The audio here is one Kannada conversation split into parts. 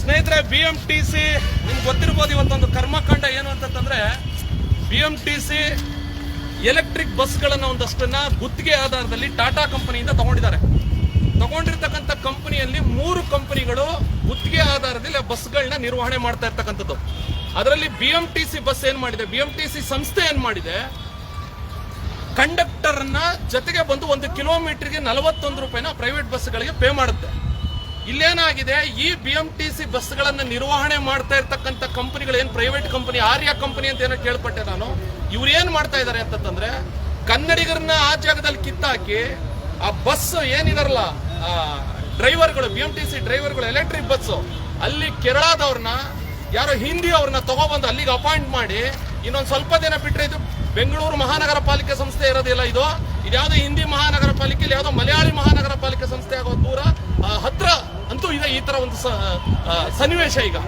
ಸ್ನೇಹಿತರೆ ಬಿ ಎಂ ಟಿ ಸಿ ನಿಮ್ಗೆ ಗೊತ್ತಿರ್ಬೋದು ಇವತ್ತೊಂದು ಕರ್ಮಕಾಂಡ ಏನು ಅಂತಂದ್ರೆ B M T C electric ಬಸ್ಗಳನ್ನು ಒಂದಷ್ಟನ್ನ ಗುತ್ತಿಗೆ ಆಧಾರದಲ್ಲಿ ಟಾಟಾ ಕಂಪನಿಯಿಂದ ತಗೊಂಡಿದ್ದಾರೆ. ತಗೊಂಡಿರ್ತಕ್ಕಂಥ ಕಂಪನಿಯಲ್ಲಿ ಮೂರು ಕಂಪನಿಗಳು ಗುತ್ತಿಗೆ ಆಧಾರದಲ್ಲಿ ಆ ಬಸ್ಗಳನ್ನ ನಿರ್ವಹಣೆ ಮಾಡ್ತಾ ಇರ್ತಕ್ಕಂಥದ್ದು. ಅದರಲ್ಲಿ B M T C bus ಏನ್ ಮಾಡಿದೆ? ಬಿ ಎಂ ಟಿ ಸಿ ಸಂಸ್ಥೆ ಏನ್ ಮಾಡಿದೆ? ಕಂಡಕ್ಟರ್ನ ಜೊತೆಗೆ ಬಂದು ಒಂದು ಕಿಲೋಮೀಟರ್ಗೆ ನಲವತ್ತೊಂದು ರೂಪಾಯಿನ ಪ್ರೈವೇಟ್ ಬಸ್ಗಳಿಗೆ ಪೇ ಮಾಡುತ್ತೆ. ಇಲ್ಲೇನಾಗಿದೆ? ಈ ಬಿ ಎಂ ಟಿ ಸಿ ಬಸ್ಗಳನ್ನು ನಿರ್ವಹಣೆ ಮಾಡ್ತಾ ಇರ್ತಕ್ಕಂಥ ಕಂಪನಿಗಳು ಏನು ಪ್ರೈವೇಟ್ ಕಂಪನಿ ಆರ್ಯ ಕಂಪನಿ ಅಂತ ಏನೋ ಕೇಳ್ಪಟ್ಟೆ ನಾನು. ಇವ್ರು ಏನು ಮಾಡ್ತಾ ಇದ್ದಾರೆ ಅಂತಂದ್ರೆ ಕನ್ನಡಿಗರನ್ನ ಆ ಜಾಗದಲ್ಲಿ ಕಿತ್ತಾಕಿ, ಆ ಬಸ್ ಏನಿದಾರಲ್ಲ ಡ್ರೈವರ್ಗಳು ಬಿ ಎಂ ಟಿ ಸಿ ಡ್ರೈವರ್ಗಳು ಎಲೆಕ್ಟ್ರಿಕ್ ಬಸ್ ಅಲ್ಲಿ ಕೇರಳದವ್ರನ್ನ, ಯಾರೋ ಹಿಂದಿ ಅವ್ರನ್ನ ತಗೊಬಂದು ಅಲ್ಲಿಗೆ ಅಪಾಯಿಂಟ್ ಮಾಡಿ, ಇನ್ನೊಂದು ಸ್ವಲ್ಪ ದಿನ ಬಿಟ್ಟರೆ ಇದು ಬೆಂಗಳೂರು ಮಹಾನಗರ ಪಾಲಿಕೆ ಸಂಸ್ಥೆ ಇರೋದಿಲ್ಲ ಇದು ಇದ್ಯಾವುದೋ ಹಿಂದಿ ಮಹಾನಗರ ಪಾಲಿಕೆ, ಇಲ್ಲಿ ಯಾವುದೋ ಮಲಯಾಳಿ ಮಹಾನಗರ ಪಾಲಿಕೆ ಸಂಸ್ಥೆ ಆಗೋ ದೂರ ಹತ್ರ ಅಂತೂ ಇದೆ ಈ ತರ ಒಂದು ಸನ್ನಿವೇಶ ಈಗ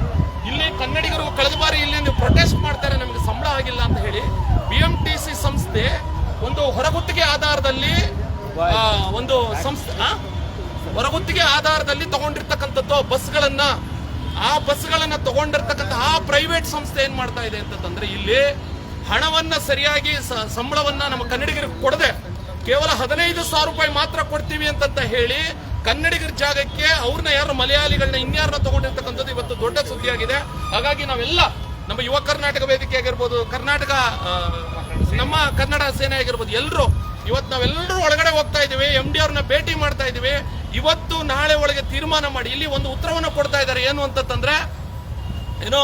ಇಲ್ಲಿ ಕನ್ನಡಿಗರು ಕಳೆದ ಬಾರಿ ಇಲ್ಲಿ ನೀವು ಪ್ರೊಟೆಸ್ಟ್ ಮಾಡ್ತಾರೆ, ನಮಗೆ ಸಂಬಳ ಆಗಿಲ್ಲ ಅಂತ ಹೇಳಿ ಬಿ ಎಂ ಟಿ ಸಿ ಸಂಸ್ಥೆ ಒಂದು ಹೊರಗುತ್ತಿಗೆ ಆಧಾರದಲ್ಲಿ ಒಂದು ಸಂಸ್ಥೆ? ಹೊರಗುತ್ತಿಗೆ ಆಧಾರದಲ್ಲಿ ತಗೊಂಡಿರ್ತಕ್ಕಂಥದ್ದು ಬಸ್ಗಳನ್ನ, ಆ ಬಸ್ಗಳನ್ನ ತಗೊಂಡಿರ್ತಕ್ಕಂಥ ಆ ಪ್ರೈವೇಟ್ ಸಂಸ್ಥೆ ಏನ್ ಮಾಡ್ತಾ ಇದೆ ಅಂತಂದ್ರೆ ಇಲ್ಲಿ ಹಣವನ್ನ ಸರಿಯಾಗಿ ಸಂಬಳವನ್ನ ನಮ್ಮ ಕನ್ನಡಿಗರಿಗೆ ಕೊಡದೆ ಕೇವಲ ಹದಿನೈದು ಸಾವಿರ ರೂಪಾಯಿ ಮಾತ್ರ ಕೊಡ್ತೀವಿ ಅಂತಂತ ಹೇಳಿ ಕನ್ನಡಿಗರ ಜಾಗಕ್ಕೆ ಅವ್ರನ್ನ ಯಾರು ಮಲಯಾಳಿಗಳನ್ನ ಇನ್ಯಾರನ್ನ ತಗೊಂಡಿರ್ತಕ್ಕಂಥದ್ದು ಇವತ್ತು ದೊಡ್ಡ ಸುದ್ದಿಯಾಗಿದೆ. ಹಾಗಾಗಿ ನಾವೆಲ್ಲ ನಮ್ಮ ಯುವ ಕರ್ನಾಟಕ ವೇದಿಕೆ ಆಗಿರ್ಬೋದು, ಕರ್ನಾಟಕ ನಮ್ಮ ಕನ್ನಡ ಸೇನೆ ಆಗಿರ್ಬೋದು ಎಲ್ಲರೂ ಇವತ್ತು ನಾವೆಲ್ಲರೂ ಒಳಗಡೆ ಹೋಗ್ತಾ ಇದ್ದೀವಿ ಎಂ ಡಿ ಅವ್ರನ್ನ ಭೇಟಿ ಮಾಡ್ತಾ ಇದೀವಿ ಇವತ್ತು ನಾಳೆ ಒಳಗೆ ತೀರ್ಮಾನ ಮಾಡಿ, ಇಲ್ಲಿ ಒಂದು ಉತ್ತರವನ್ನು ಕೊಡ್ತಾ ಇದ್ದಾರೆ ಏನು ಅಂತಂದ್ರೆ ಏನೋ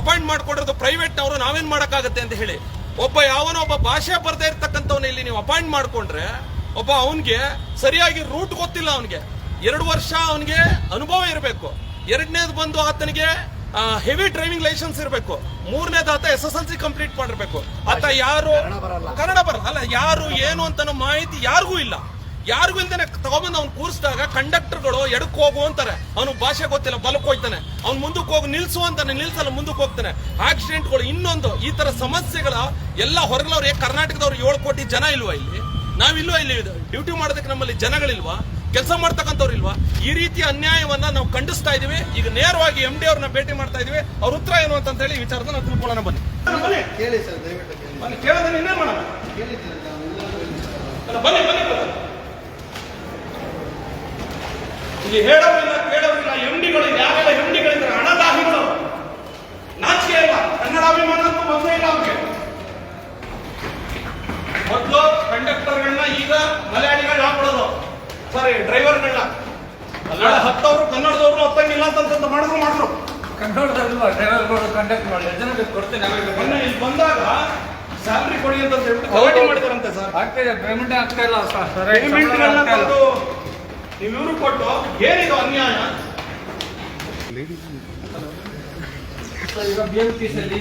ಅಪಾಯಿಂಟ್ ಮಾಡ್ಕೊಂಡಿರೋದು ಪ್ರೈವೇಟ್ ಅವರು ನಾವೇನ್ ಮಾಡಕ್ಕಾಗತ್ತೆ ಅಂತ ಹೇಳಿ. ಒಬ್ಬ ಯಾವನೋ ಒಬ್ಬ ಭಾಷೆ ಬರದೇ ಇರ್ತಕ್ಕಂಥವ್ನ ಇಲ್ಲಿ ನೀವು ಅಪಾಯಿಂಟ್ ಮಾಡ್ಕೊಂಡ್ರೆ ಒಬ್ಬ ಅವನಿಗೆ ಸರಿಯಾಗಿ ರೂಟ್ ಗೊತ್ತಿಲ್ಲ ಅವನಿಗೆ. ಎರಡು ವರ್ಷ ಅವನಿಗೆ ಅನುಭವ ಇರಬೇಕು. ಎರಡನೇದು ಬಂದು ಆತನಿಗೆ ಹೆವಿ ಡ್ರೈವಿಂಗ್ ಲೈಸೆನ್ಸ್ ಇರಬೇಕು. ಮೂರನೇದು ಆತ S S L C complete ಮಾಡಿರ್ಬೇಕು. ಆತ ಯಾರು ಕನ್ನಡ ಬರಲ್ಲ. ಅಲ್ಲ ಯಾರು ಏನು ಅಂತ ಮಾಹಿತಿ ಯಾರಿಗೂ ಇಲ್ಲ. ಯಾರಿಗೂ ಇಲ್ದೇನೆ ತಗೊಂಬಂದು ಅವ್ನು ಕೂರಿಸಿದಾಗ ಕಂಡಕ್ಟರ್ಗಳು ಎಡಕ್ಕೆ ಹೋಗು ಅಂತಾರೆ. ಅವನು ಭಾಷೆ ಗೊತ್ತಿಲ್ಲ ಬಲಕ್ಕೆ ಹೋಗ್ತಾನೆ. ಅವ್ನು ಮುಂದಕ್ಕೆ ಹೋಗಿ ನಿಲ್ಸು ಅಂತಾನೆ ನಿಲ್ಸಲ್ಲ ಮುಂದಕ್ಕೆ ಹೋಗ್ತಾನೆ. ಆಕ್ಸಿಡೆಂಟ್ಗಳು ಇನ್ನೊಂದು ಈ ತರ ಸಮಸ್ಯೆಗಳ ಎಲ್ಲ ಹೊರಗಲವ್ರು ಕರ್ನಾಟಕದವ್ರು ಏಳು ಕೋಟಿ ಜನ ಇಲ್ವಾ ಇಲ್ಲಿ? ನಾವಿಲ್ವಾ ಇಲ್ಲಿ? ಡ್ಯೂಟಿ ಮಾಡೋದಕ್ಕೆ ನಮ್ಮಲ್ಲಿ ಜನಗಳಿಲ್ವಾ? ಕೆಲಸ ಮಾಡ್ತಕ್ಕಂಥವ್ರು ಇಲ್ವಾ? ಈ ರೀತಿಯ ಅನ್ಯಾಯವನ್ನ ನಾವು ಖಂಡಿಸ್ತಾ ಇದೀವಿ ಈಗ ನೇರವಾಗಿ ಎಂ ಡಿ ಅವ್ರನ್ನ ಭೇಟಿ ಮಾಡ್ತಾ ಇದೀವಿ ಅವ್ರ ಉತ್ತರ ಏನು ಅಂತ ಹೇಳಿ ವಿಚಾರದ ನಾವು ತಿಳ್ಕೊಳ್ಳೋಣ ಬನ್ನಿ. ಕೇಳಿ ಸರ್ ದಯವಿಟ್ಟು ಕೇಳಿ. ಬನ್ನಿ ಬನ್ನಿ ಬನ್ನಿ ಬನ್ನಿ. ಇಲ್ಲಿ ಹೇಳೋರಿಲ್ಲ ಕೇಳೋರಿಲ್ಲ ಎಂಡಿಗಳು ಯಾವೆಲ್ಲ ಎಂಡಿಗಳಿದ್ದಾರೆ ಹಣದಾಹಿಗಳು ನಾಚಿಕೆ ಇಲ್ಲ ಕನ್ನಡ ಅಭಿಮಾನ ಅಂತೂ ಮೊದಲೇ ಇಲ್ಲ ಅವ್ರಿಗೆ. ಮೊದಲು ಕಂಡಕ್ಟರ್ಗಳನ್ನ ಈಗ ಮಲಯಾಳಿಗಳನ್ನ ಹಾಕೊಳ್ಳೋದು ಸಾರಿ ಡ್ರೈವರ್ಗಳನ್ನ. ಕನ್ನಡ ಹತ್ತವರು ಕನ್ನಡದವ್ರು ಹತ್ತಂಗಿಲ್ಲ ಅಂತ ಮಾಡಿದ್ರು ಮಾಡಿದ್ರು. ಕನ್ನಡದಲ್ವಾ? ಡ್ರೈವರ್ಗಳು ಕಂಡಕ್ಟ್ ಮಾಡಿ ಜನ ಕೊಡ್ತೇನೆ ಮೊನ್ನೆ ಇಲ್ಲಿ ಬಂದಾಗ ಸ್ಯಾಲ್ರಿ ಕೊಡಿ ಅಂತ ಹೇಳ್ಬಿಟ್ಟು ಗಲಾಟೆ ಮಾಡಿದಾರಂತೆ ಸರ್. ಆಗ್ತಾ ಇದೆ ಪೇಮೆಂಟ್ ಆಗ್ತಾ ಇಲ್ಲ ಸರ್ ಪೇಮೆಂಟ್ಗಳನ್ನ ನೀವು ಇವರು ಕೊಟ್ಟು ಏನಿದು ಅನ್ಯಾಯ? ಈಗ ಬಿ ಎಂ ಟಿ ಅಲ್ಲಿ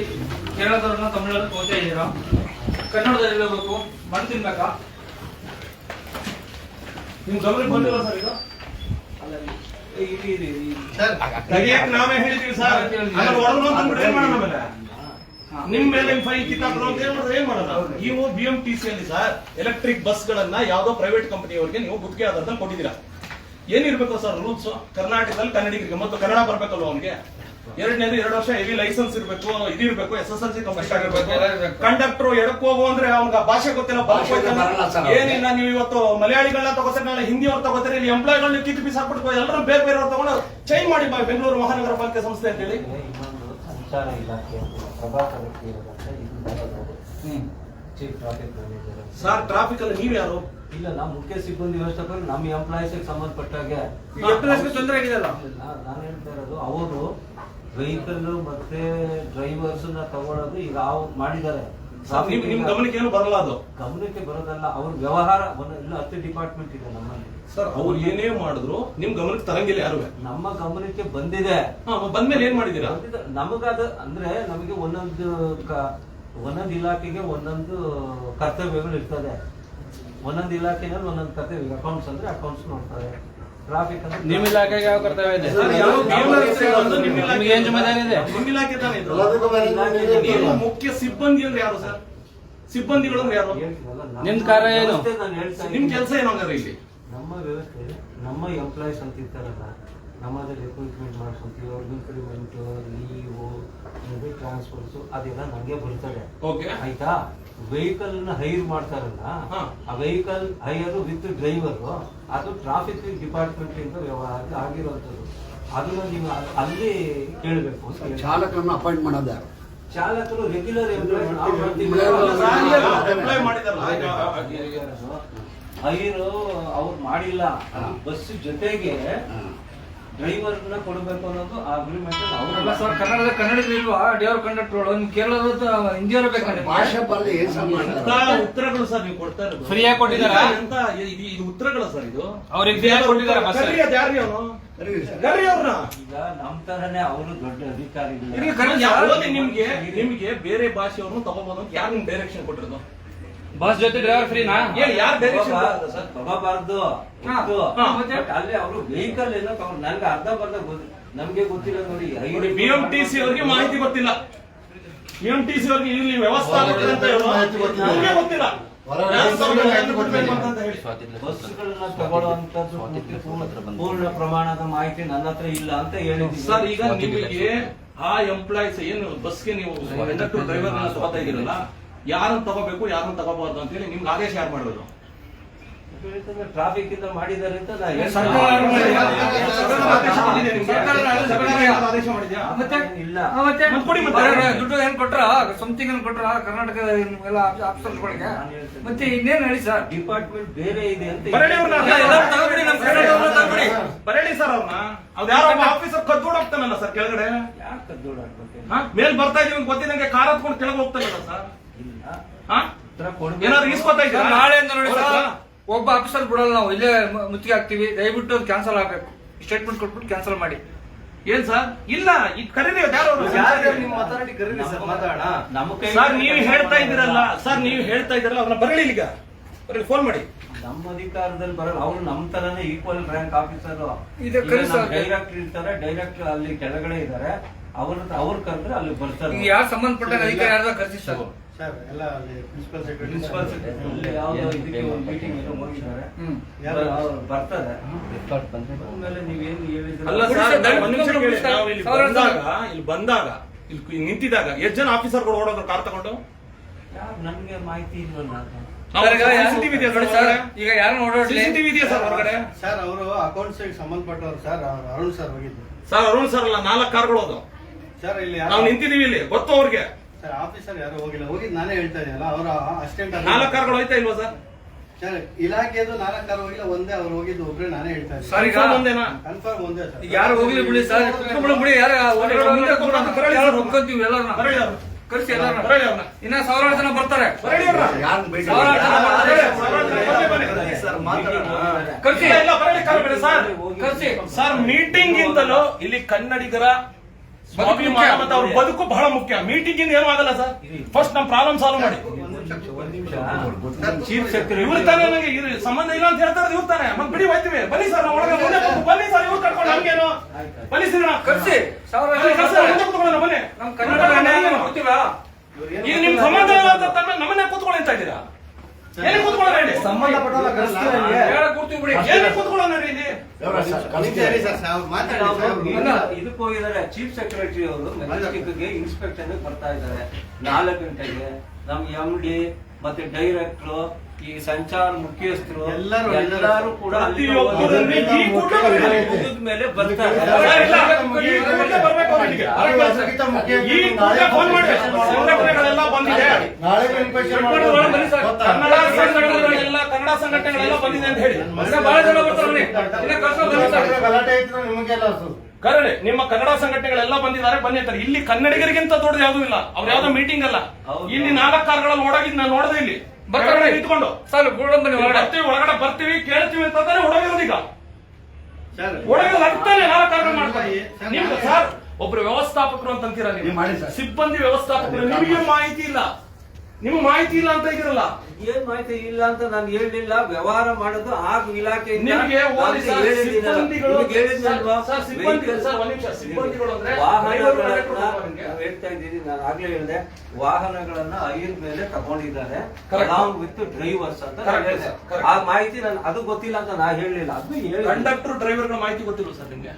ಕೇರಳದವ್ರನ್ನ ತಮಿಳಲ್ಲಿ ಹೋಗ್ತಾ ಇದ್ದೀರಾ? ಕನ್ನಡದಲ್ಲಿ ಇರಬೇಕು. ಮಣ್ಣು ತಿನ್ಬೇಕಾ? ನಿಮ್ ಗಮನಕ್ಕೆ ಬಂದಿಲ್ಲ ಸರ್ ಇದು? ಇರಿ, ಇರಿ, ಇರಿ. ಸರ್ ತೆಗಿಯಕ್ಕೆ ನಾವೇ ಹೇಳಿದೀವಿ ಸರ್. ಆಮೇಲೆ ಹೊಡೆದ್ರು ಅಂತ ಅಂದ್ಬಿಟ್ಟು ಏನ್ ಮಾಡೋಣ ಆಮೇಲೆ? ಹಾ. ನಿಮ್ ಮೇಲೆ ಫೈನ್ ಕಿತ್ತಾಕ್ರು ಅಂತ ಏನ್ ಮಾಡಿದ್ರೆ ಏನ್ ಮಾಡೋಣ ನೀವು ಬಿ ಎಂ ಟಿ ಸಿ ಅಲ್ಲಿ ಸರ್ ಎಲೆಕ್ಟ್ರಿಕ್ ಬಸ್ ಗಳನ್ನ ಯಾವ್ದೋ ಪ್ರೈವೇಟ್ ಕಂಪನಿಯವರಿಗೆ ನೀವು ಗುತ್ತಿಗೆ ಆಧಾರದಲ್ಲಿ ಕೊಟ್ಟಿದ್ದೀರಾ. ಏನಿರ್ಬೇಕು ಸರ್ ರೂಲ್ಸ್ ಕರ್ನಾಟಕದಲ್ಲಿ ಕನ್ನಡಿಗರಿಗೆ ಮತ್ತು ಕನ್ನಡ ಬರ್ಬೇಕಲ್ವ ಅವನಿಗೆ? ಎರಡನೇದು ಎರಡು ವರ್ಷ ಹೆವಿ ಲೈಸೆನ್ಸ್ ಇರಬೇಕು ಇದಿರ್ಬೇಕು S S L C complete. Conductor ಎಡಕ್ ಹೋಗು ಅಂದ್ರೆ ಅವ್ನಿಗೆ ಭಾಷೆ ಗೊತ್ತಿಲ್ಲ. ಏನಿಲ್ಲ ನೀವು ಇವತ್ತು ಮಲಯಾಳಿಗಳನ್ನ ತಗೋತಾರೆ ನಾಳೆ ಹಿಂದಿ ಅವ್ರು ತಗೋತಾರೆ ಇಲ್ಲಿ ಎಂಪ್ಲಾಯ್ಗಳನ್ನ ಕಿತ್ತು ಬಿಸಾಕ್ಬಿಟ್ಟು ಎಲ್ಲರೂ ಬೇರೆ ಬೇರೆ ಅವ್ರು ತಗೊಂಡು ಚೇಂಜ್ ಮಾಡಿ ಬಾ ಬೆಂಗಳೂರು ಮಹಾನಗರ ಪಾಲಿಕೆ ಸಂಸ್ಥೆ ಅಂತ ಹೇಳಿ ಸಂಚಾರ ಇಲಾಖೆ ಪ್ರಭಾಕರಕ್ಕೆ ಇರೋದಂತೆ ಇದು ಬರೋದು ಟ್ರಾಫಿಕ್ ಸರ್ ಟ್ರಾಫಿಕ್ ಅಲ್ಲಿ ನೀವ್ ಯಾರು ಇಲ್ಲ ನಮ್ಮ ಮುಖ್ಯ ಸಿಬ್ಬಂದಿ ವ್ಯವಸ್ಥಾಪಕರು ನಮ್ಮ ಎಂಪ್ಲಾಯೀಸ್ ಸಂಬಂಧಪಟ್ಟಾಗೆ ಹಾಗೆ ತೊಂದರೆ ಆಗಿದೆಯಲ್ಲ ನಾನು ಹೇಳ್ತಾ ಇರೋದು ಅವರು ವೆಹಿಕಲ್ ಮತ್ತೆ ಡ್ರೈವರ್ಸ್ನ ತಗೊಳ್ಳೋದು ಈಗ ಅವ್ರು ಮಾಡಿದ್ದಾರೆ. ಗಮನಕ್ಕೆ ಏನು ಬರಲ್ಲ ಅದು? ಗಮನಕ್ಕೆ ಬರೋದಲ್ಲ ಅವ್ರ ವ್ಯವಹಾರ ಇಲ್ಲ ಹತ್ತು ಡಿಪಾರ್ಟ್ಮೆಂಟ್ ಇದೆ ನಮ್ಮಲ್ಲಿ. ಸರ್ ಅವ್ರು ಏನೇ ಮಾಡಿದ್ರು ನಿಮ್ ಗಮನಕ್ಕೆ ತರಂಗಿಲ್ಲ ಯಾರು? ನಮ್ಮ ಗಮನಕ್ಕೆ ಬಂದಿದೆ. ಬಂದ್ಮೇಲೆ ಏನ್ ಮಾಡಿದೀರಾ. ನಮಗದ ಅಂದ್ರೆ ನಮಗೆ ಒಂದೊಂದು ಒಂದೊಂದು ಇಲಾಖೆಗೆ ಒಂದೊಂದು ಕರ್ತವ್ಯಗಳು ಇರ್ತದೆ. ಒಂದೊಂದು ಇಲಾಖೆನಲ್ಲಿ ಒಂದೊಂದು ಕರ್ತವ್ಯ ಅಕೌಂಟ್ಸ್ ಅಂದ್ರೆ ಅಕೌಂಟ್ಸ್ ನೋಡ್ತಾರೆ. ಟ್ರಾಫಿಕ್ ಅಂದ್ರೆ ನಿಮ್ಮ ಇಲಾಖೆಗೆ ಯಾವ ಕರ್ತವ್ಯ ಇದೆ? ನಿಮ್ಗೆ ಏನ್ ಜವಾಬ್ದಾರಿ ಇದೆ? ನೀವು ಮುಖ್ಯ ಸಿಬ್ಬಂದಿ ಅಂದ್ರೆ ಯಾರು? ಸರ್ ಸಿಬ್ಬಂದಿಗಳು ಅಂದ್ರೆ ಯಾರು ನಿಮ್ ಕಾರ್ಯ ಏನು? ನಿಮ್ ಕೆಲಸ ಏನು ಹಂಗಾರೆ ಇಲ್ಲಿ? ನಮ್ಮ ವ್ಯವಸ್ಥೆ ನಮ್ಮ ಎಂಪ್ಲಾಯೀಸ್ ಅಂತ ಇರ್ತಾರಲ್ಲ ನಮ್ಮದೇ ರಿಕ್ರೂಟ್ಮೆಂಟ್ ಮಾಡ್ಕೊಂತೀವಿ ಅವ್ರಿಗೆ ಇನ್ಕ್ರಿಮೆಂಟು ಲೀವು ಟ್ರಾನ್ಸ್ಫರ್ಸು ಅದೆಲ್ಲ ನಮಗೆ ಬರ್ತದೆ. ಓಕೆ ಆಯ್ತಾ? ವೆಹಿಕಲ್ ಹೈರ್ ಮಾಡ್ತಾರಲ್ಲ ಹಾ. ಆ ವೆಹಿಕಲ್ ಹೈಯರ್ ವಿತ್ ಡ್ರೈವರ್ ಅದು ಟ್ರಾಫಿಕ್ ಡಿಪಾರ್ಟ್ಮೆಂಟ್ ಇಂದ ವ್ಯವಹಾರ ಆಗಿರುವಂತದ್ದು ಅದನ್ನ ನೀವು ಅಲ್ಲಿ ಕೇಳಬೇಕು ಚಾಲಕರನ್ನ ಅಪಾಯಿಂಟ್ ಮಾಡೋದು ಯಾರು? ಚಾಲಕರು ರೆಗ್ಯುಲರ್ ಎಂಪ್ಲಾಯ್ ಹೈರು ಅವ್ರು ಮಾಡಿಲ್ಲ. ಬಸ್ ಜೊತೆಗೆ ಡ್ರೈವರ್ನ ಕೊಡಬೇಕು ಅನ್ನೋದು ಆ ಅಗ್ರಿಮೆಂಟ್ ಅಲ್ಲ ಸರ್ ಕನ್ನಡದ ಕನ್ನಡಿಗರು ಇಲ್ವಾ? ಡ್ರೈವರ್ ಕಂಡಕ್ಟರ್ ನಿಮ್ ಕೇರಳದ ಹಿಂದಿಯವರು ಬೇಕಂದ್ರೆ ಭಾಷೆ ಬರಲಿ ಏನ್ ಉತ್ತರಗಳು ಸರ್ ನೀವು ಕೊಡ್ತಾ ಇರೋದು. ಆಗಿ ಕೊಟ್ಟಿದ್ದಾರೆ? ಎಂತ ಇದು ಇದು ಉತ್ತರಗಳು ಸರ್ ಇದು? ಅವ್ರಿಗೆ ಬಸ್ ಅದ್ ಅವನು ಕರ್ರಿ ಈಗ ನಮ್ ತರನೇ ಅವರು ದೊಡ್ಡ ಅಧಿಕಾರಿ ನಿಮ್ಗೆ ನಿಮ್ಗೆ ಬೇರೆ ಭಾಷೆಯವ್ರನ್ನು ತಗೋಬಹುದು ಅಂತ ಯಾರು ನಿಮ್ ಡೈರೆಕ್ಷನ್ ಕೊಟ್ಟಿರೋದು? ಬಸ್ ಜೊತೆ ಡ್ರೈವರ್ ಫ್ರೀನಾ ಹೇಳಿ ಯಾರು ಬೇರೆ ಸರ್ ತಗೋಬಾರ್ದು. ಅಲ್ಲಿ ಅವರು ವೆಹಿಕಲ್ ಏನೋ ತಗೊಂಡು ನನ್ಗೆ ಅರ್ಧ ಬರ್ದ ಗೊತ್ತು ನಮ್ಗೆ ಗೊತ್ತಿಲ್ಲ ನೋಡಿ ನೋಡಿ ಬಿ ಎಂ ಟಿ ಸಿ ಅವ್ರಿಗೆ ಮಾಹಿತಿ ಗೊತ್ತಿಲ್ಲ. ಬಿ ಎಂ ಟಿ ಸಿ ಅವ್ರಿಗೆ ಇಲ್ಲಿ ಅಂತ ಗೊತ್ತಿಲ್ಲ. ಗೊತ್ತಿಲ್ಲ. ಗೊತ್ತಿಲ್ಲ. ಬಿಡ್ಬೇಕು ಅಂತ ಬಸ್ಗಳನ್ನ ತಗೊಳ್ಳುವಂತದ್ದು ಪೂರ್ಣ- ಪ್ರಮಾಣದ ಮಾಹಿತಿ ನನ್ನ ಹತ್ರ ಇಲ್ಲ ಅಂತ ಹೇಳಿದ್ವಿ ಸರ್ ಈಗ ನಿಮಗೆ ಆ ಎಂಪ್ಲಾಯೀಸ್ ಏನು ಬಸ್ಗೆ ನೀವು ಕಂಡಕ್ಟರ್ ಡ್ರೈವರ್ ತಗೋತಾ ಇದೀರಲ್ಲ ಯಾರನ್ನ ತಗೋಬೇಕು ಯಾರನ್ನ ತಗೋಬಾರ್ದು ಅಂತ ಹೇಳಿ ನಿಮ್ಗೆ ಆದೇಶ ಯಾರು ಮಾಡೋದು ಟ್ರಾಫಿಕ್ ಇಂದ ಮಾಡಿದ್ದಾರೆ ಅಂತ ದುಡ್ಡು ಏನ್ ಕೊಟ್ರ? ಸಮಥಿಂಗ್ ಏನ್ ಕೊಟ್ರ? ಕರ್ನಾಟಕ ಎಲ್ಲ ಆಫೀಸರ್ಗಳಿಗೆ ಮತ್ತೆ ಇನ್ನೇನ್ ಹೇಳಿ ಸರ್ ಡಿಪಾರ್ಟ್ಮೆಂಟ್ ಬೇರೆ ಇದೆ ಅಂತ ಬರಳಿ ಸರ್ ಅವ್ರನ್ನ ಅವ್ರು ಯಾರೋ ಒಬ್ಬ ಆಫೀಸರ್ ಕದ್ದೋಡ್ ಹೋಗ್ತಾನಲ್ಲ ಸರ್ ಕೆಳಗಡೆ? ಯಾಕೆ ಕದ್ದೋಡಾಡ್ಬೇಕು ಹಾ? ಮೇಲ್ ಬರ್ತಾ ಇದೀವಿ ಗೊತ್ತಿದ್ದಂಗೆ ಗೊತ್ತಿದಂಗೆ ಕಾರ್ ಹತ್ಕೊಂಡು ಕೆಳಗೆ ಹೋಗ್ತಾನಲ್ಲ ಸರ್ ಇಲ್ಲ ಹಾ? ಉತ್ತರ ಕೊಡ್ಬೇಕು. ಏನಾದ್ರು ಇಸ್ಕೊತಾ ಇದ್ದೀರಾ? ಸರ್, ನಾಳೆಯಿಂದ ನೋಡಿ ಸರ್ ಒಬ್ಬ ಆಫೀಸರ್ ಬಿಡಲ್ಲ ನಾವು ಇಲ್ಲೇ ಮುತ್ತಿಗೆ ಹಾಕ್ತಿವಿ. ದಯವಿಟ್ಟು ಅದು ಕ್ಯಾನ್ಸಲ್ ಆಗ್ಬೇಕು. ಸ್ಟೇಟ್ಮೆಂಟ್ ಕೊಟ್ಬಿಟ್ಟು ಕ್ಯಾನ್ಸಲ್ ಮಾಡಿ. ಏನ್ ಸರ್? ಇಲ್ಲ ಈಗ ಕರೀರಿ ಅವ್ರು ಯಾರು ನಿಮ್ಮ ಅಥಾರಿಟಿ ಕರೀರಿ ಸರ್ ಮಾತಾಡೋಣ. ನಮ್ಮ ಕೈ ಸರ್ ನೀವು ಹೇಳ್ತಾ ಇದ್ದೀರಲ್ಲ ಸರ್ ನೀವು ಹೇಳ್ತಾ ಇದ್ದೀರಲ್ಲ ಅವ್ರನ್ನ ಬರಲಿ ಈಗ. ಅವ್ರಿಗೆ ಫೋನ್ ಮಾಡಿ. ನಮ್ಮ ಅಧಿಕಾರದಲ್ಲಿ ಬರಲ್ಲ ಅವ್ರು ನಮ್ ತರನೇ ಈಕ್ವಲ್ ರ್ಯಾಂಕ್ ಆಫೀಸರ್ ಇದು ಕರೆಸಿ ಸರ್. ಡೈರೆಕ್ಟರ್ ಇರ್ತಾರೆ ಡೈರೆಕ್ಟರ್ ಅಲ್ಲಿ ಕೆಳಗಡೆ ಇದ್ದಾರೆ. ಅವ್ರ ಅವ್ರ ಕರೆದ್ರೆ ಅಲ್ಲಿ ಬರ್ತಾರೆ. ಯಾರು ಸಂಬಂಧಪಟ್ಟ ಅಧಿಕಾರಿ ಯಾರ್ದ ಕರ್ಸಿ ಸರ್? ಸರ್ ಎಲ್ಲ ಅಲ್ಲಿ ಪ್ರಿನ್ಸಿಪಲ್ ಸೆಕ್ರೆಟರಿ ಪ್ರಿನ್ಸಿಪಾಲ್ ಅಲ್ಲಿ ಯಾವ್ದೋ ಇದಕ್ಕೆ ಒಂದು ಮೀಟಿಂಗ್ ಏನೋ ಹೋಗಿದ್ದಾರೆ. ಹ್ಮ್. ಯಾರು? ಅವ್ರು ಬರ್ತಾರೆ. ಆಮೇಲೆ ನೀವೇನು ಹೇಳಿದ್ರೆ? ಅಲ್ಲ ಸರ್ ಸರ್, ನಿಮಿಷ ಕೇಳಿ. ನಾವು ಇಲ್ಲಿ ಬಂದಾಗ ಇಲ್ಲಿ ಬಂದಾಗ ಇಲ್ಲಿ ನಿಂತಿದಾಗ ಎಷ್ಟು ಜನ ಆಫೀಸರ್ಗಳು ಓಡೋದ್ರು ಕಾರ್ ತಗೊಂಡು? ನಮ್ಗೆ ನನ್ಗೆ ಮಾಹಿತಿ ಇಲ್ವಲ್ಲ ಸರ್, ಈಗ ಯಾ- CCTV ಸರ್ ಹೊರಗಡೆ? ಈಗ ಯಾರನ್ನ ಓಡಾಡ್ಲಿ CCTV ಇದೆಯಾ ಸರ್ ಹೊರಗಡೆ. ಸರ್ ಅವರು ಅಕೌಂಟ್ಸ್ ಸಂಬಂಧಪಟ್ಟವ್ರು ಸರ್ ಅವ್ರು ಅರುಣ್ ಸರ್ ಹೋಗಿದ್ದು. ಸರ್ ಅರುಣ್ ಸರ್ ಅಲ್ಲ ನಾಲ್ಕು ಕಾರ್ಗಳು ಹೋದು ಸರ್ ಇಲ್ಲಿ ನಾವು ಯಾರು ನಿಂತಿದೀವಿ ಇಲ್ಲಿ ಗೊತ್ತು ಅವ್ರಿಗೆ. ಸರ್ ಆಫೀಸರ್ ಯಾರು ಹೋಗಿಲ್ಲ. ಹೋಗಿದ್ ನಾನೇ ಹೇಳ್ತಾ ಇದೆಯಲ್ಲ ಅವರ ಅಸಿಸ್ಟೆಂಟ್ ನಾಲ್ಕು ಕಾರ್ಗಳು ಹೋಯ್ತಾ ಇಲ್ವಾ ಸರ್? ಸರ್ ಇಲಾಖೆದು ನಾಲ್ಕು ಕಾರ್ ಹೋಗಿಲ್ಲ ಒಂದೇ ಅವ್ರು ಹೋಗಿದ್ದು ಒಬ್ರೆ ನಾನೇ ಹೇಳ್ತಾ ಇದ್ದೀನಿ. ಸರ್, ಈಗ- ಒಂದೇನಾ? ಕನ್ಫರ್ಮ್ ಒಂದೇ ಸರ್. ಈಗ ಯಾರು ಹೋಗ್ಲಿ ಬಿಡಿ ಸರ್? ಬಿಡಿ ಯಾರು ಒಪ್ಕೊಂತೀವಿ ಎಲ್ಲರನ್ನ. ಕರ್ಸಿ ಎಲ್ಲರನ್ನ. ಇನ್ನ ಸಾವಿರಾರು ಜನ ಬರ್ತಾರೆ. ಸಾವಿರಾರು ಜನ ಕರ್ಸಿ. ಕರ್ಸಿ. ಸರ್ ಮೀಟಿಂಗ್ ಇಂದಲೂ ಇಲ್ಲಿ ಕನ್ನಡಿಗರ ಸ್ವಾಭಿಮಾನ ಮತ್ತು ಅವ್ರ ಬದುಕು ಬಹಳ ಮುಖ್ಯ. ಮೀಟಿಂಗ್ ಇಂದ ಏನೂ ಆಗಲ್ಲ ಸರ್? ಫಸ್ಟ್ ನಮ್ ಪ್ರಾಬ್ಲಮ್ ಸಾಲ್ವ್ ಮಾಡಿ. ಒಂದ್ ನಿಮಿಷ ಚೀಫ್ ಸೆಕ್ರೆಟರಿ ಇವ್ರ ತಾನೇ ನನಗೆ ಸಂಬಂಧ ಇಲ್ಲ ಅಂತ ಹೇಳ್ತಾರೆ ಇವ್ರ ತಾನೇ. ಮತ್ತೆ ಬಿಡಿ ಹೋಯ್ತೀವಿ. ಬನ್ನಿ ಸರ್ ನಾವು ಒಳಗೆ ಮುಂದೆ ಕೂತ್ಕೊ- ಬನ್ನಿ ಸರ್ ಇವ್ರು ಕರ್ಕೊಂಡು ನಮ್ಗೇನು? ಬನ್ನಿ ಸರ್ ಕರ್ಸಿ. ಸಾವಿರಾರು ಬನ್ನಿ ಬರ್ತಾರೆ. ಮುಂದೆ ಕೂತ್ಕೊಳ್ಳೋಣ ಬನ್ನಿ. ನಮ್ ಕನ್ನಡ ನ್ಯಾಯ ಕೊಡ್ತೀವಾ? ಈಗ ನಿಮ್ ಸಂಬಂಧ ಇಲ್ಲ ಅಂತ ತಮ್ಮ ನಮ್ಮನ್ನೇ ಕೂತ್ಕೊಳ್ಳಿ ಅಂತ ಇದ್ದೀರಾ? ಎಲ್ಲಿ ಕೂತ್ಕೊಳ್ಳೋಣ ಸಂಬಂಧಪಟ್ಟವ್ರ? ಹೇಳ ಕೂರ್ತೀವಿ ಬಿಡಿ ಎಲ್ಲಿ ಕೂತ್ಕೊಳ್ಳೋಣ ಇಲ್ಲಿ. ಇದಕ್ಕೆ ಹೋಗಿದ್ದಾರೆ ಚೀಫ್ ಸೆಕ್ರೆಟರಿ ಅವರು. ಮೆಜೆಸ್ಟಿಕ್ಗೆ ಇನ್ಸ್ಪೆಕ್ಷನ್ ಬರ್ತಾ ಇದ್ದಾರೆ. ನಾಲ್ಕು ಗಂಟೆಗೆ ನಮ್ ಎಂ ಡಿ ಮತ್ತೆ ಡೈರೆಕ್ಟ್ರು ಈ ಸಂಚಾರ ಮುಖ್ಯಸ್ಥರು ಎಲ್ಲರೂ ಎಲ್ಲರೂ ಕೂಡ ಅಲ್ಲಿ ಪ್ರತಿಯೊಬ್ಬರನ್ನು ಈ ಕೂಟ ಮುಗಿದ ಮೇಲೆ ಬರ್ತಾರೆ. ಸರ್, ಇಲ್ಲ, ಈ ಕೂಟಕ್ಕೆ ಬರ್ಬೇಕು ಅವ್ರು ಈ ಕೂಟಕ್ಕೆ ಫೋನ್ ಮಾಡಿ. ಸಂಘಟನೆಗಳೆಲ್ಲ ಬಂದಿದೆ. ನಾಳೆ ಕನ್ನಡ ಸಂಘಟನೆಗಳೆಲ್ಲ ಕನ್ನಡ ಸಂಘಟನೆಗಳೆಲ್ಲ ಬಂದಿದೆ ಅಂತ ಹೇಳಿ. ಬಹಳ ಜನ ಬರ್ತಾರೆ. ಗಲಾಟೆ ಇತ್ತು ನಿಮಗೆಲ್ಲ ಕರಡೆ ನಿಮ್ಮ ಕನ್ನಡ ಸಂಘಟನೆಗಳೆಲ್ಲ ಬಂದಿದ್ದಾರೆ ಬನ್ನಿ ಅಂತಾರೆ. ಇಲ್ಲಿ ಕನ್ನಡಿಗರಿಗಿಂತ ದೊಡ್ಡದು ಯಾವ್ದು ಇಲ್ಲ. ಅವ್ರ ಯಾವ್ದೋ ಮೀಟಿಂಗ್ ಅಲ್ಲ. ಇಲ್ಲಿ ನಾಲ್ಕು ಕಾರ್ಗಳಲ್ಲಿ ಓಡಾಗಿದ್ದು ನಾನು ನೋಡದೆ ಇಲ್ಲಿ. ಬರ್ತಾರೆ. ನಿಂತ್ಕೊಂಡು. ಸರ್ ಬನ್ನಿ ಬರ್ತೀವಿ ಒಳಗಡೆ ಬರ್ತೀವಿ ಕೇಳ್ತೀವಿ ಅಂತಂದ್ರೆ ಹೊಡಗಿರೋದೀಗ ಆಗ್ತಾನೆ ನಾಲ್ಕು ಕಾರ್ಗಳು ಮಾಡ್ತಾರೆ. ಸರ್, ನಿಮ್ಗೆ ಸರ್ ಒಬ್ರು ವ್ಯವಸ್ಥಾಪಕರು ಅಂತ ಅಂತೀರಾ ನೀವು? ನೀವು ಮಾಡಿ ಸರ್. ಸಿಬ್ಬಂದಿ ವ್ಯವಸ್ಥಾಪಕರು ನಿಮಗೆ ಮಾಹಿತಿ ಇಲ್ಲ. ನಿಮ್ಗೆ ಮಾಹಿತಿ ಇಲ್ಲ ಅಂತ ಇದ್ರಲ್ಲ ಏನ್ ಮಾಹಿತಿ ಇಲ್ಲ ಅಂತ ನಾನು ಹೇಳಲಿಲ್ಲ ವ್ಯವಹಾರ ಮಾಡೋದು ಆ ಇಲಾಖೆ ನಿಮಗೆ ವಾಹನಗಳನ್ನ ಹೇಳ್ತಾ ಇದ್ದೀನಿ ನಾನು ಆಗ್ಲೇ ಹೇಳಿದೆ. ವಾಹನಗಳನ್ನ ಐರ್ ಮೇಲೆ ತಗೊಂಡಿದ್ದಾರೆ ಲಾಂಗ್ ವಿತ್ ಡ್ರೈವರ್ಸ್ ಅಂತ ಹೇಳಿದೆ. ಆ ಮಾಹಿತಿ ನಾನು ಅದು ಗೊತ್ತಿಲ್ಲ ಅಂತ ನಾ ಹೇಳಲಿಲ್ಲ ಅದು ಹೇಳಿ ಕಂಡಕ್ಟರ್ ಡ್ರೈವರ್ಗಳ ಮಾಹಿತಿ ಗೊತ್ತಿಲ್ಲ ಸರ್ ನಿಮ್ಗೆ?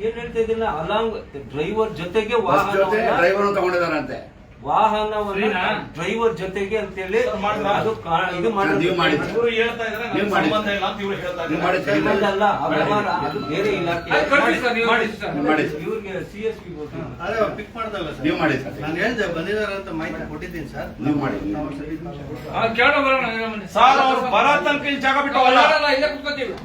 ಏನ್ ಹೇಳ್ತಾ ಇದ್ದೀನಿ ಅಲಾಂಗ್ ಡ್ರೈವರ್ ಜೊತೆಗೆ ವಾಹನ ಡ್ರೈವರ್ ತಗೊಂಡಿದಾರಂತೆ ವಾಹನವನ್ನ ಡ್ರೈವರ್ ಜೊತೆಗೆ ಅಂತೇಳಿ ಅದು ಇದು ಸಂಬಂಧ ಇಲ್ಲ ಅಂತ ಇವ್ರು ಹೇಳ್ತಾ ಇದ್ದಾರೆ. ಮಾಡಿ ಸರ್. ಅಲ್ಲ ಆ ಅದು ಬೇರೆ ಇಲಾಖೆ. ಇವ್ರಿಗೆ ಸಿ ಎಸ್ ಪಿ ಅದೇ ಪಿಕ್ ಮಾಡ್ದಲ್ಲ ಸರ್. ನೀವು ಮಾಡಿ ಸರ್. ನಾನು ಹೇಳ್ದೆ ಬಂದಿದ್ದಾರೆ ಅಂತ ಮಾಹಿತಿ ಕೊಟ್ಟಿದ್ದೀನಿ ಸರ್. ನೀವು ಮಾಡಿ. ಸರ್ ಆ, ಕೇಳೋ ಬರೋಣ ಏನೋ ಸರ್ ಅವ್ರು ಬರೋ ತನಕ ಇಲ್ಲಿ ಜಾಗ ಬಿಟ್ಟು ಇಲ್ಲೇ ಕುತ್ಕೋತೀವಿ.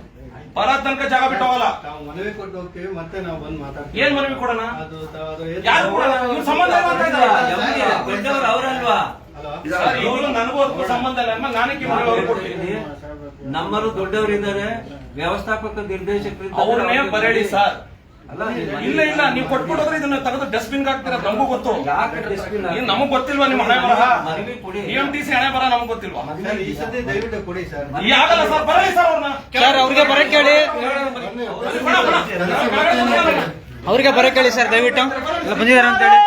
ಬರೋ ತನಕ ಜಾಗ ಬಿಟ್ಟವಲ್ಲ. ನಾವು ಮನವಿ ಕೊಟ್ಟು ಹೋಗ್ತೀವಿ ಮತ್ತೆ ನಾವು ಬಂದು ಮಾತಾಡ್ತೀವಿ. ಏನ್ ಮನವಿ ಕೊಡೋಣ? ಅದು ತ- ಅದು ಏನು- ಯಾರು ಕೊಡೋಣ? ಇವ್ರು ಸಂಬಂಧ ಇಲ್ಲ ಅಂತ ಇದ್ದಾರೆ? ನಮ್ಗೆ ದೊಡ್ಡವರು ಅವರಲ್ವಾ? ಅಲ್ವಾ? ಸರ್ ಇವರು ನನಗೂ ಸಂಬಂಧ ಇಲ್ಲ. ಅಮ್ಮ ನಾನಕ್ಕೆ ಮನವಿ ಅವ್ರಿಗೆ ಕೊಡ್ತೀನಿ. ನಮ್ಮರು ದೊಡ್ಡವರಿದ್ದಾರೆ. ವ್ಯವಸ್ಥಾಪಕ ನಿರ್ದೇಶಕರು ಅವ್ರನ್ನೇ ಬರೇಳಿ ಸರ್. ಇಲ್ಲ ಇಲ್ಲ ನೀವು ಕೊಟ್ಬಿಡೋದ್ರೆ ಇದನ್ನ ತೆಗೆದು ಡಸ್ಟ್ಬಿನ್ ಹಾಕ್ತೀರ? ನಮಗೂ ಗೊತ್ತು. ಏನ್ ನಮಗ್ ಗೊತ್ತಿಲ್ವಾ ನಿಮ್ಮ ಹಣೆ ಬರಹ ಎಂ ಟಿ ಸಿ ಹಣೆ ಬರ ನಮ್ಗೆ ಗೊತ್ತಿಲ್ವಾ? ಕೊಡಿ ಸರ್. ಈ ಆಗಲ್ಲ ಸರ್ ಬರಲಿ ಸರ್ ಅವ್ರನ್ನ. ಸರ್ ಅವ್ರಿಗೆ ಬರ ಕೇಳಿ. ಅವ್ರಿಗೆ ಬರ ಹೇಳಿ ಸರ್ ದಯವಿಟ್ಟು. ಎಲ್ಲ ಬಂದಿದ್ದಾರೆ ಅಂತ ಹೇಳಿ.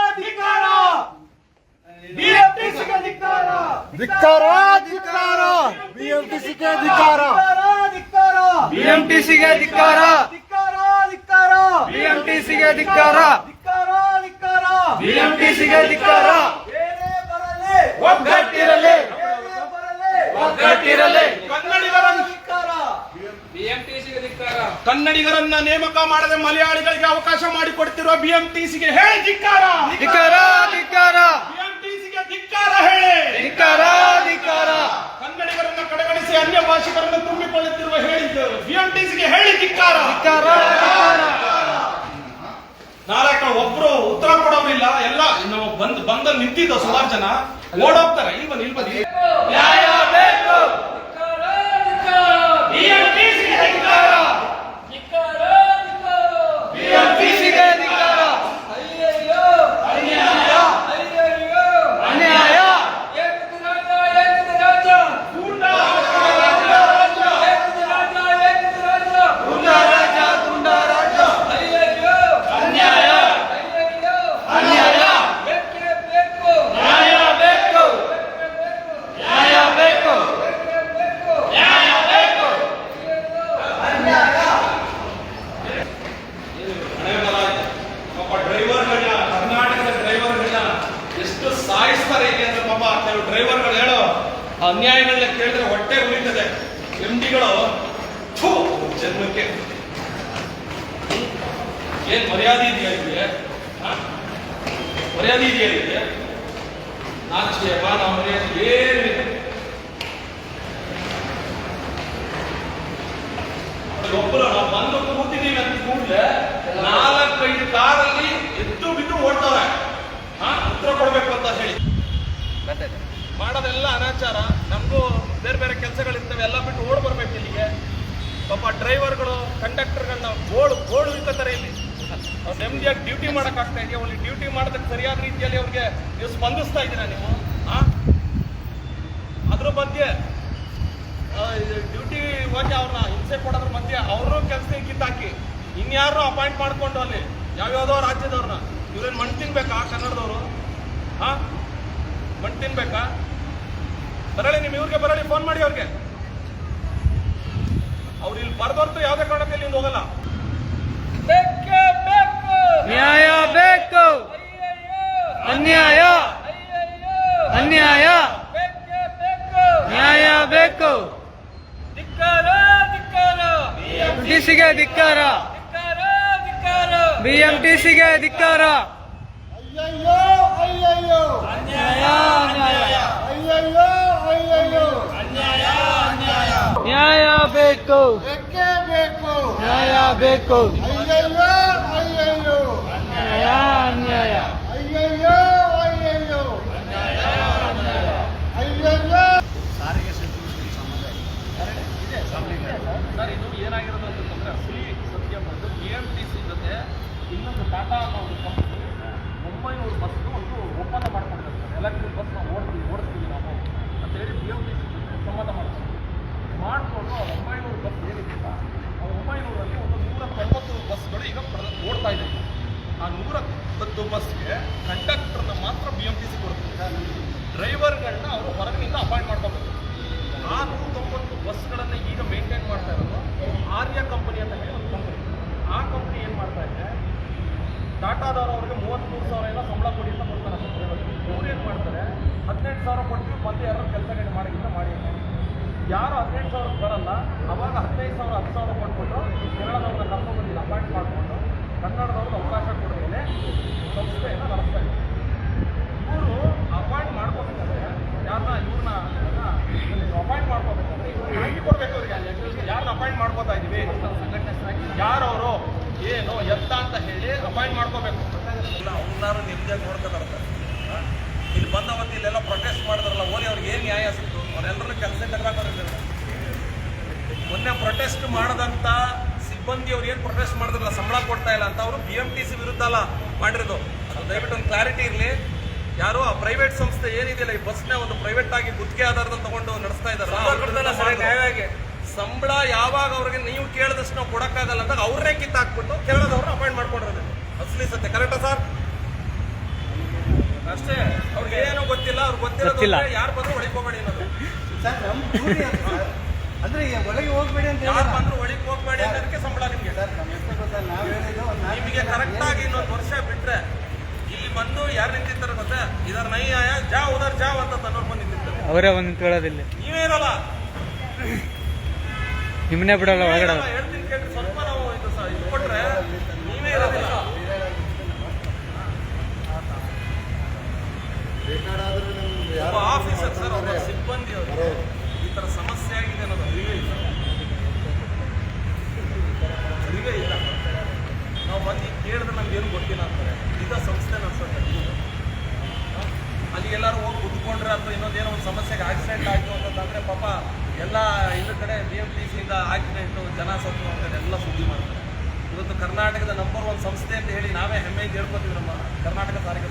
ಬಿಎಂಟಿಸಿಗೆ ಧಿಕ್ಕಾರ ಬಿಎಂಟಿಸಿಗೆ ಧಿಕ್ಕಾರ ಬಿಎಂಟಿಸಿಗೆ ಧಿಕ್ಕಾರ ಒಗ್ಗಟ್ಟಿರಲಿ. ಒಗ್ಗಟ್ಟಿರಲಿ. ಕನ್ನಡಿಗರನ್ನ ಬಿಎಂಟಿಸಿಗೆ ಧಿಕ್ಕಾರ ಕನ್ನಡಿಗರನ್ನ ನೇಮಕ ಮಾಡದೆ ಮಲಯಾಳಿಗಳಿಗೆ ಅವಕಾಶ ಮಾಡಿಕೊಡ್ತಿರುವ ಬಿಎಂಟಿಸಿಗೆ ಹೇಳಿ ಧಿಕ್ಕಾರ. ಧಿಕ್ಕಾರ ಧಿಕ್ಕಾರ. ಬಿಎಂಟಿಸಿಗೆ ಧಿಕ್ಕಾರ ಹೇಳಿ. ಧಿಕ್ಕಾರ ಧಿಕ್ಕಾರ. ಕಡೆಗಣಿಸಿ ಅನ್ಯ ಭಾಷಿಕರನ್ನು ತುಂಬಿಕೊಳ್ಳುತ್ತಿರುವ ಹೇಳಿದ್ದು ಬಿಎಂಟಿಸಿಗೆ ಹೇಳಿ ಧಿಕ್ಕಾರ ಧಿಕ್ಕಾರ. ನಾಳೆ ಒಬ್ರು ಉತ್ತರ ಕೊಡೋರಿಲ್ಲ ಎಲ್ಲ ನಾವು ಬಂದ್ ಬಂದ ನಿಂತಿದ್ದ ಸುಮಾರು ಜನ. ಓಡೋಗ್ತಾರೆ. ಇಲ್ಲಿ ಬನ್ನಿ ಇಲ್ಲಿ ಬನ್ನಿ ನ್ಯಾಯ ಬೇಕು ಬಿಎಂಟಿಸಿಗೆ ಧಿಕ್ಕಾರ ಬಿಎಂಟಿಸಿಗೆ ಧಿಕ್ಕಾರ ಅನ್ಯಾಯ ಗುಂಡ ರಾಜ ಗುಂಡ ರಾಜ ಅನ್ಯಾಯ ಅನ್ಯಾಯ ನ್ಯಾಯ ಬೇಕು ನ್ಯಾಯ ಬೇಕು ನ್ಯಾಯ ಬೇಕು ಪಾಪ ಡ್ರೈವರ್ಗಳನ್ನ ಕರ್ನಾಟಕದ ಡ್ರೈವರ್ಗಳನ್ನ ಎಷ್ಟು ಸಾಯಿಸ್ತಾರೆ ಇಲ್ಲಿ ಅಂದ್ರೆ ಪಾಪ ಕೆಲವು ಡ್ರೈವರ್ಗಳು ಹೇಳೋ ಅನ್ಯಾಯಗಳನ್ನ ಕೇಳಿದ್ರೆ ಹೊಟ್ಟೆ ಉರಿತದೆ ಎಂ ಡಿಗಳು ಜನ್ಮಕ್ಕೆ ಏನ್ ಮರ್ಯಾದೆ ಇದೆಯಾ ಇಲ್ಲಿ ಆ? ಮರ್ಯಾದೆ ಇದೆಯಾ ಇಲ್ಲಿ ನಾಚಿಕೆ ಮಾನ ಮರ್ಯಾದೆ ಏನಿದೆ ಒಬ್ಬರು ನಾವು ಬಂದು ಕೂತಿದ್ದೀವಿ ಅಂತ ಕೂಡಲೇ ನಾಲ್ಕೈದು ಕಾರಲ್ಲಿ ಎದ್ದು ಬಿದ್ದು ಹಾ? ಉತ್ತರ ಕೊಡ್ಬೇಕು ಅಂತ ಹೇಳಿ. ಮಾಡೋದೆಲ್ಲ ಅನಾಚಾರ. ನಮಗೂ ಬೇರೆ ಬೇರೆ ಕೆಲಸಗಳಿರ್ತವೆ, ಎಲ್ಲ ಬಿಟ್ಟು ಓಡ್ ಬರ್ಬೇಕು ಇಲ್ಲಿಗೆ. ಪಾಪ ಡ್ರೈವರ್ಗಳು, ಕಂಡಕ್ಟರ್ಗಳನ್ನ ಗೋಳು ಗೋಳು ಇಕ್ಕತ್ತಾರೆ ಇಲ್ಲಿ. ಅವ್ರು ನೆಮ್ಮದಿಯಾಗಿ ಡ್ಯೂಟಿ ಮಾಡಕ್ ಆಗ್ತಾ ಇದೆಯಾ? ಅಲ್ಲಿ ಡ್ಯೂಟಿ ಮಾಡೋದಕ್ಕೆ ಸರಿಯಾದ ರೀತಿಯಲ್ಲಿ ಅವ್ರಿಗೆ ನೀವು ಸ್ಪಂದಿಸ್ತಾ ಇದ್ದೀರಾ ನೀವು? ಅದ್ರ ಮಧ್ಯೆ ಡ್ಯೂಟಿ ಹೋಗಿ ಅವ್ರನ್ನ ಹಿಂಸೆ ಕೊಡೋದ್ರ ಮಧ್ಯೆ ಅವರು ಕೆಲಸ ಕಿತ್ತಾಕಿ. ಇನ್ಯಾರು ಅಪಾಯಿಂಟ್ ಮಾಡ್ಕೊಂಡು ಅಲ್ಲಿ ಯಾವ್ಯಾವ್ದೋ ರಾಜ್ಯದವ್ರನ್ನ. ಇವ್ರೇನು ಮಣ್ಣು ತಿನ್ಬೇಕಾ ಕನ್ನಡದವರು? ಹಾ? ಮಣ್ ತಿನ್ಬೇಕಾ? ಬರಳಿ ನಿಮ್ ಇವ್ರಿಗೆ ಬರಳಿ ಫೋನ್ ಮಾಡಿ ಅವ್ರಿಗೆ. ಅವ್ರು ಇಲ್ಲಿ ಬರ್ದೊರ್ತು ಯಾವ್ದೇ ಕಾರಣಕ್ಕೆ ಇಲ್ಲಿ ಹೋಗಲ್ಲ. ನ್ಯಾಯ ಬೇಕು ಅನ್ಯಾಯ! ಅನ್ಯಾಯ! ನ್ಯಾಯ ಬೇಕು ಬಿಎಂಟಿಸಿಗೆ ಧಿಕ್ಕಾರ. ಬಿಎಂಟಿಸಿಗೆ ಧಿಕ್ಕಾರ. ಅನ್ಯಾಯ ಅನ್ಯಾಯ. ನ್ಯಾಯ ಬೇಕು. ನ್ಯಾಯ ಬೇಕು. ನ್ಯಾಯ ಅನ್ಯಾಯ ಸಾರಿಗೆ ಸಚಿವರು ಸಂಬಂಧ ಇದೆ ಸರ್ ಇದು ಏನಾಗಿರೋದು ಅಂತಂದ್ರೆ ಅಸಲಿ ಸತ್ಯ ಬಂದು ಬಿ ಎಂ ಟಿ ಸಿ ಜೊತೆ ಇನ್ನೊಂದು ಟಾಟಾ ಅನ್ನೋ ಒಂದು ಕಂಪನಿ ಒಂಬೈನೂರು ಬಸ್ದು ಒಂದು ಒಪ್ಪಂದ ಮಾಡ್ಕೊಂಡಿರ್ತಾರೆ ಎಲೆಕ್ಟ್ರಿಕ್ ಬಸ್ ನಾವು ಓಡ್ತೀವಿ ಓಡಿಸ್ತೀವಿ ನಾವು ಅಂತ ಹೇಳಿ ಬಿ ಎಂ ಟಿ ಸಿ ಸಂವಾದ ಮಾಡ್ತಾರೆ ಮಾಡಿಕೊಂಡು ಆ ಒಂಬೈನೂರು ಬಸ್ ಏನಿಲ್ಲ ಆ ಒಂಬೈನೂರಲ್ಲಿ ಒಂದು ನೂರ ತೊಂಬತ್ತು ಬಸ್ಗಳು ಈಗ ಪ್ರ- ಓಡ್ತಾ ಇದೆ ಆ ನೂರ ತೊಂಬತ್ತು ಬಸ್ಗೆ ಕಂಡಕ್ಟರ್ನ ಮಾತ್ರ ಬಿ ಎಂ ಟಿ ಸಿ ಕೊಡುತ್ತೆ ಡ್ರೈವರ್ಗಳನ್ನ ಅವರು ಹೊರಗಿನಿಂದ ಅಪಾಯಿಂಟ್ ಮಾಡ್ಕೋಬೇಕು ಆ ನೂರ ತೊಂಬತ್ತು ಬಸ್ಗಳನ್ನು ಈಗ ಮೇಂಟೈನ್ ಮಾಡ್ತಾ ಇರೋದು ಆರ್ಯ ಕಂಪನಿ ಅಂತ ಹೇಳಿ ಒಂದು ಕಂಪನಿ ಆ ಕಂಪನಿ ಏನು ಮಾಡ್ತಾ ಇದೆ ಟಾಟಾದವರು ಅವ್ರಿಗೆ ಮೂವತ್ತ್ಮೂರು ಸಾವಿರ ಎಲ್ಲ ಸಂಬಳ ಕೊಡಿ ಅಂತ ಕೊಡ್ತಾರೆ ಅವ್ರು ಏನು ಮಾಡ್ತಾರೆ ಹದಿನೆಂಟು ಸಾವಿರ ಕೊಡ್ತೀವಿ ಮತ್ತೆ ಯಾರು ಕೆಲಸ ಮಾಡಿಲ್ಲ ಮಾಡಿ ಮಾಡಿ. ಯಾರು ಹದಿನೆಂಟು ಸಾವಿರಕ್ಕೆ ಬರಲ್ಲ, ಅವಾಗ ಹದಿನೈದು ಸಾವಿರ, ಹತ್ತು ಸಾವಿರ ಕೊಟ್ಬಿಟ್ಟು ಕೇರಳದವ್ರನ್ನ ಕರ್ಕೊಂಡ್ಬಂದಿಲ್ಲ ಅಪಾಯಿಂಟ್ ಮಾಡಿಕೊಂಡು ಕನ್ನಡದವ್ರಿಗೆ ಅವಕಾಶ ಕೊಡೋದೇನೆ ಸಂಸ್ಥೆಯನ್ನು ನಡೆಸ್ತಾ ಇದ್ದಾರೆ. ಇವರು ಅಪಾಯಿಂಟ್ ಮಾಡ್ಕೋಬೇಕಾದ್ರೆ ಯಾರನ್ನ, ಇವ್ರನ್ನ ಅಪಾಯಿಂಟ್ ಮಾಡ್ಕೋಬೇಕಾದ್ರೆ ಇವ್ರು ಹೇಗೆ ಕೊಡ್ಬೇಕು ಅವ್ರಿಗೆ. ಯಾರನ್ನ ಅಪಾಯಿಂಟ್ ಮಾಡ್ಕೋತಾ ಇದೀವಿ ಯಾರವರು? ಏನು ಎತ್ತ ಅಂತ ಹೇಳಿ ಅಪಾಯಿಂಟ್ ಮಾಡ್ಕೋಬೇಕು. ಇಲ್ಲ ಅವ್ರನ್ನಾರು ನಿಮ್ದೇ ನೋಡ್ಕೊತಾರೆ ಇಲ್ಲಿ ಬಂದ ಹೊತ್ತು ಇಲ್ಲೆಲ್ಲ ಪ್ರೊಟೆಸ್ಟ್ ಮಾಡಿದ್ರಲ್ಲ ಓಲಿ ಅವ್ರಿಗೆ ಏನು ನ್ಯಾಯ ಸಿಕ್ತು? ಅವರೆಲ್ಲರೂ ಕೆಲಸ ತೆಗೆದಾಕೊಂಡಿದ್ದಾರೆ ಮೊನ್ನೆ ಪ್ರೊಟೆಸ್ಟ್ ಮಾಡದಂತ ಸಿಬ್ಬಂದಿ ಅವ್ರು ಏನು ಪ್ರೊಟೆಸ್ಟ್ ಮಾಡಿದ್ರಲ್ಲ ಸಂಬಳ ಕೊಡ್ತಾ ಇಲ್ಲ ಅಂತ ಅವರು ಬಿ ಎಂ ಟಿ ಸಿ ವಿರುದ್ಧ ಅಲ್ಲ ಮಾಡಿರೋದು. ಅದು ದಯವಿಟ್ಟು ಒಂದು ಕ್ಲಾರಿಟಿ ಇರಲಿ. ಯಾರು ಆ ಪ್ರೈವೇಟ್ ಸಂಸ್ಥೆ ಏನಿದೆಯಲ್ಲ ಈ ಬಸ್ನ ಒಂದು ಪ್ರೈವೇಟ್ ಆಗಿ ಗುತ್ತಿಗೆ ಆಧಾರದಲ್ಲಿ ತಗೊಂಡು ನಡೆಸ್ತಾ ಇದ್ದಾರೆ. ಸಂಬಳ ಯಾವಾಗ ಅವ್ರಿಗೆ ನೀವು ಕೇಳಿದಷ್ಟು ನಾವು ಕೊಡಕ್ಕಾಗಲ್ಲ ಅಂತ ಅವ್ರನ್ನೇ ಕಿತ್ತಾಕ್ಬಿಟ್ಟು ಕೇರಳದವ್ರನ್ನ ಅಪಾಯಿಂಟ್ ಮಾಡ್ಕೊಂಡಿರೋದು. ಅಸಲಿ ಸತ್ಯ ಕರೆಕ್ಟಾ ಸರ್? ಅಷ್ಟೇ. ಅವ್ರಿಗೆ ಏನು ಗೊತ್ತಿಲ್ಲ ಅವ್ರಿಗೆ ಗೊತ್ತಿಲ್ಲ. ಯಾರು ಬಂದ್ರು ಹೊಡಿಕೋಬೇಡಿ ಅನ್ನೋದು. ಸರ್ ನಮ್ಮ ಡ್ಯೂಟಿ ಅದು ಸರ್ ಅಂದ್ರೆ ಈಗ ಒಳಗೆ ಹೋಗ್ಬೇಡಿ ಅಂತ ಯಾರು ಹೇಳಿಲ್ಲ ಬಂದ್ರು ಒಳಗೆ ಹೋಗ್ಬೇಡಿ ಅನ್ನೋದಕ್ಕೆ ಸಂಬಳ ನಿಮ್ಗೆ. ಸರ್ ನಮ್ಮ ಹೆಸರು ಗೊತ್ತಾ? ನಾವು ಹೇಳಿದ್ದು ಒಂದು ನಾಲ್ಕು ನಿಮಗೆ ಕರೆಕ್ಟ್ ಆಗಿ ಇನ್ನೊಂದು ವರ್ಷ ಬಿಟ್ರೆ ಇಲ್ಲಿ ಬಂದು ಯಾರು ನಿಂತಿರ್ತಾರೆ ಗೊತ್ತಾ? ಇದರ ನೈ ಆಯ ಜಾ ಉದರ್ ಜಾ ಅಂತ ತನ್ನೋರು ಬಂದು ನಿಂತಿರ್ತಾರೆ. ಅವರೇ ಒಂದು ಕೇಳೋದಿಲ್ಲ ನೀವೇ ಇರಲ್ಲ. ನಿಮ್ಮನ್ನೇ ಬಿಡಲ್ಲ ಒಳಗಡೆ ಇರಲ್ಲ. ಹೇಳ್ತೀನಿ ಕೇಳ್ರಿ. ಸ್ವಲ್ಪ ನಾವು ಇದು ಸ- ಇದು ಕೊಟ್ರೆ ನೀವೇ ಇರೋದಿಲ್ಲ ಬೇಕಾದ್ರೆ ನಮ್ಗೆ ಒಬ್ಬ ಆಫೀಸರ್ ಸರ್ ಒಬ್ಬ ಸಿಬ್ಬಂದಿ ಅವರು. ಈ ತರ ಸಮಸ್ಯೆ ಆಗಿದೆ ಅನ್ನೋದು ಅರಿವೇ ಇಲ್ಲ. ಅರಿವೇ ಇಲ್ಲ. ನಾವು ಬಂದು ಕೇಳಿದ್ರೆ ನಮ್ಗೆ ಏನು ಗೊತ್ತಿಲ್ಲ ಅಂತಾರೆ. ಇದ ಸಂಸ್ಥೆ ನಡೆಸೋದು. ಅಲ್ಲಿ ಎಲ್ಲರೂ ಹೋಗಿ ಕುತ್ಕೊಂಡ್ರೆ ಅಥವಾ ಇನ್ನೊಂದೇನೋ ಒಂದು ಸಮಸ್ಯೆಗೆ ಆಕ್ಸಿಡೆಂಟ್ ಆಯಿತು ಅಂತಂದ್ರೆ ಪಾಪ ಎಲ್ಲ ಇನ್ನು ಕಡೆ ಬಿ ಎಂ ಟಿ ಸಿಯಿಂದ ಆಕ್ಸಿಡೆಂಟು ಜನ ಸತ್ತು ಅಂತ ಎಲ್ಲ ಸುದ್ದಿ ಮಾಡ್ತಾರೆ. ಇವತ್ತು ಕರ್ನಾಟಕದ ನಂಬರ್ ಒನ್ ಸಂಸ್ಥೆ ಅಂತ ಹೇಳಿ ನಾವೇ ಹೆಮ್ಮೆಯಿಂದ ಹೇಳ್ಕೊತೀವಿ ನಮ್ಮ ಕರ್ನಾಟಕ ಸಾರಿಗೆ